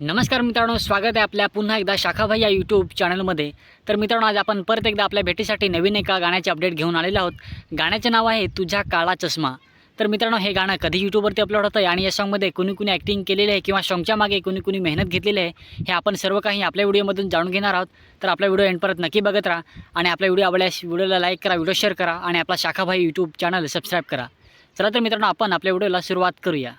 नमस्कार मित्रांनो स्वागत आहे आपल्या पुन्हा एकदा शाखाभाई या यूट्यूब चॅनलमध्ये तर मित्रांनो आज आपण परत एकदा आपल्या भेटीसाठी नवीन एका गाण्याचे अपडेट घेऊन आलेलो आहोत. गाण्याचे नाव आहे तुझ्या काळा चष्मा. तर मित्रांनो हे गाणं कधी यूट्यूबवरती अपलोड होतं आहे आणि या सॉंगमध्ये कुणी कुणी ॲक्टिंग केलेली आहे किंवा सॉंगच्या मागे कुणी कुणी मेहनत घेतलेली आहे हे आपण सर्व काही आपल्या व्हिडिओमधून जाणून घेणार आहोत. तर आपला व्हिडिओ एंड परत नक्की बघत राहा आणि आपला व्हिडिओ आवडल्यास व्हिडिओला लाईक करा व्हिडिओ शेअर करा आणि आपला शाखाभाई यूट्यूब चॅनल सबस्क्राईब करा. चला तर मित्रांनो आपण आपल्या व्हिडिओला सुरुवात करूया.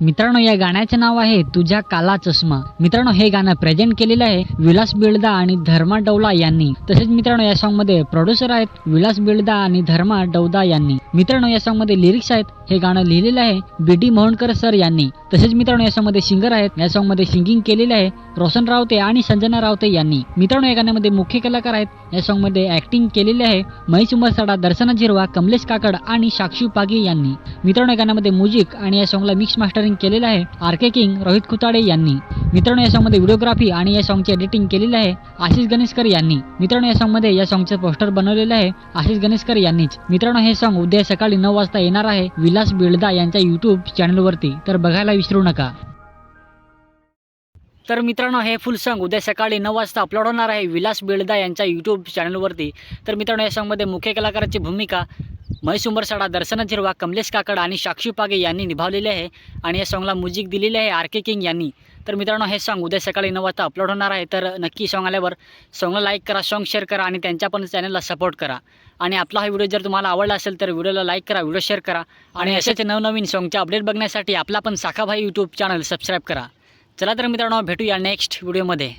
मित्रांनो या गाण्याचे नाव आहे तुझ्या काला चष्मा. मित्रांनो हे गाणं प्रेझेंट केलेलं आहे विलास बिळदा आणि धर्मा डौला यांनी. तसेच मित्रांनो या सॉंगमध्ये प्रोड्युसर आहेत विलास बिळदा आणि धर्मा डौदा यांनी. मित्रांनो या सॉंगमध्ये लिरिक्स आहेत हे गाणं लिहिलेलं आहे बी डी मोहनकर सर यांनी. तसेच मित्रांनो या सॉंगमध्ये सिंगर आहेत या सॉंगमध्ये सिंगिंग केलेले आहे रोशन रावते आणि संजना रावते यांनी. मित्रांनो या गाण्यामध्ये मुख्य कलाकार आहेत या सॉंगमध्ये ऍक्टिंग केलेले आहे महेश उमरसाडा दर्शना झिरवा कमलेश काकड आणि साक्षी पागे यांनी. मित्रांनो या गाण्यामध्ये म्युझिक आणि या सॉंगला मिक्स मास्टर मास्टरिंग केलेलं आहे R K king Rohit Khutade यांनी. मित्रांनो या सॉंगमध्ये व्हिडिओग्राफी आणि या सॉन्गची एडिटिंग केलेली आहे आशिष गणेशकर यांनी. मित्रांनो या सॉंगमध्ये या सॉन्गचं पोस्टर बनवलेलं आहे आशिष गणेशकर यांनीच. मित्रांनो हे सॉंग उद्या सकाळी नऊ वाजता येणार आहे विलास बिळदा यांच्या युट्यूब चॅनलवरती तर बघायला विसरू नका. तर मित्रांनो हे फुल सॉंग उद्या सकाळी नऊ वाजता अपलोड होणार आहे विलास बिळदा यांच्या यूट्यूब चॅनलवरती तर मित्रांनो या सॉंगमध्ये मुख्य कलाकाराची भूमिका महेश उंबरसाडा दर्शना झिरवा कमलेश काकड आणि साक्षी पागे यांनी निभावलेली आहे आणि या सॉन्गला म्युझिक दिलेले आहे आर के किंग यांनी. तर मित्रांनो हे सॉन्ग उद्या सकाळी नऊ वाजता अपलोड होणार आहे. तर नक्की सॉन्ग आल्यावर सॉन्गला लाईक करा सॉन्ग शेअर करा आणि त्यांच्या पण चॅनलला सपोर्ट करा. आणि आपला हा व्हिडिओ जर तुम्हाला आवडला असेल तर व्हिडिओला लाईक करा व्हिडिओ शेअर करा. आणि असेच नवनवीन सॉन्गचे अपडेट बघण्यासाठी आपला पण साखाभाई यूट्यूब चॅनल सबस्क्राईब करा. चला तर मित्रांनो भेटूया नेक्स्ट व्हिडिओमध्ये